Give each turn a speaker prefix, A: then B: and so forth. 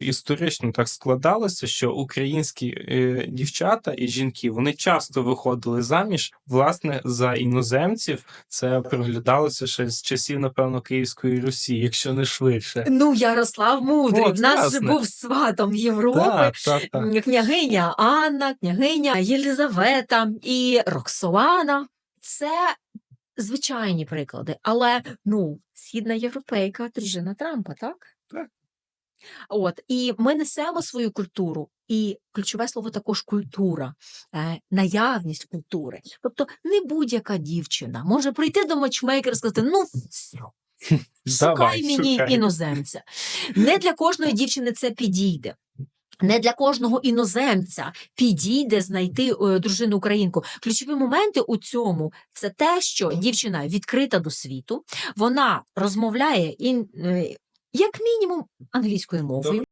A: Історично так складалося, що українські е, дівчата і жінки вони часто виходили заміж власне за іноземців. Це проглядалося ще з часів, напевно, Київської Русі, якщо не швидше.
B: Ну, Ярослав Мудрий,
A: От,
B: в нас же
A: власне.
B: був сватом Європи.
A: Так, так, так.
B: Княгиня Анна, княгиня Єлизавета і Роксолана це звичайні приклади. Але ну, східна європейка, дружина Трампа, так?
A: Так.
B: От, і ми несемо свою культуру, і ключове слово також культура, е, наявність культури. Тобто не будь-яка дівчина може прийти до матчмейкера і сказати: ну, Шукай
A: Давай,
B: мені
A: шукай.
B: іноземця. Не для кожної дівчини це підійде. Не для кожного іноземця підійде знайти е, дружину українку. Ключові моменти у цьому це те, що дівчина відкрита до світу, вона розмовляє ін, е, як мінімум англійською мовою.